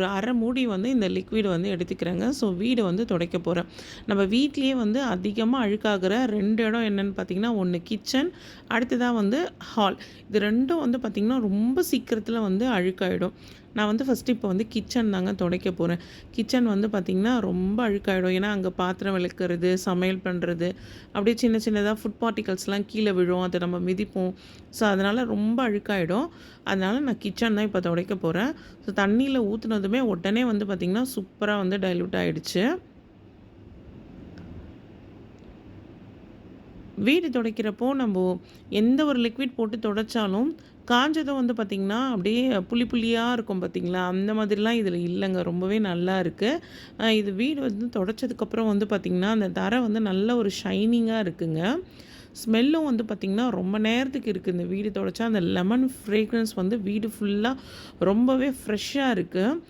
ஒரு அரை மூடி வந்து இந்த லிக்விட் வந்து எடுத்துக்கிறேங்க. ஸோ வீடு வந்து துடைக்க போகிறேன் நம்ம வீட்லேயே வந்து அதிகமாக அழுக்காகிற ரெண்டு இடம் என்னென்னு பார்த்தீங்கன்னா ஒன்று கிச்சன் அடுத்ததாக வந்து ஹால் இது ரெண்டும் வந்து பார்த்திங்கன்னா ரொம்ப சீக்கிரத்தில் வந்து அழுக்காயிடும். நான் வந்து ஃபஸ்ட்டு இப்போ வந்து கிச்சன் தாங்க துடைக்க போகிறேன் கிச்சன் வந்து பார்த்திங்கன்னா ரொம்ப அழுக்காயிடும். ஏன்னா அங்கே பாத்திரம் விளக்குறது சமையல் பண்ணுறது அப்படியே சின்ன சின்னதாக ஃபுட் பார்ட்டிகல்ஸ்லாம் கீழே விழும். அதை நம்ம மிதிப்போம். ஸோ அதனால் ரொம்ப அழுக்காயிடும். அதனால் நான் கிச்சன் தான் இப்போ துடைக்க போகிறேன் ஸோ தண்ணியில் ஊற்றுனது ஊற்றுனதுமே உடனே வந்து பார்த்திங்கன்னா சூப்பராக வந்து டைல்யூட் ஆகிடுச்சு வீடு துடைக்கிறப்போ நம்ம எந்த ஒரு லிக்விட் போட்டு துடைச்சாலும் காஞ்சதும் வந்து பார்த்திங்கன்னா அப்படியே புளி புளியாக இருக்கும் பார்த்திங்களா அந்த மாதிரிலாம் இதில் இல்லைங்க. ரொம்பவே நல்லா இருக்குது இது வீடு வந்து துடைச்சதுக்கப்புறம் வந்து பார்த்திங்கன்னா அந்த தரை வந்து நல்ல ஒரு ஷைனிங்காக இருக்குங்க. ஸ்மெல்லும் வந்து பார்த்திங்கன்னா ரொம்ப நேரத்துக்கு இருக்குது இந்த வீடு தொடச்சா அந்த லெமன் ஃப்ரேக்ரன்ஸ் வந்து வீடு ஃபுல்லாக ரொம்பவே ஃப்ரெஷ்ஷாக இருக்குது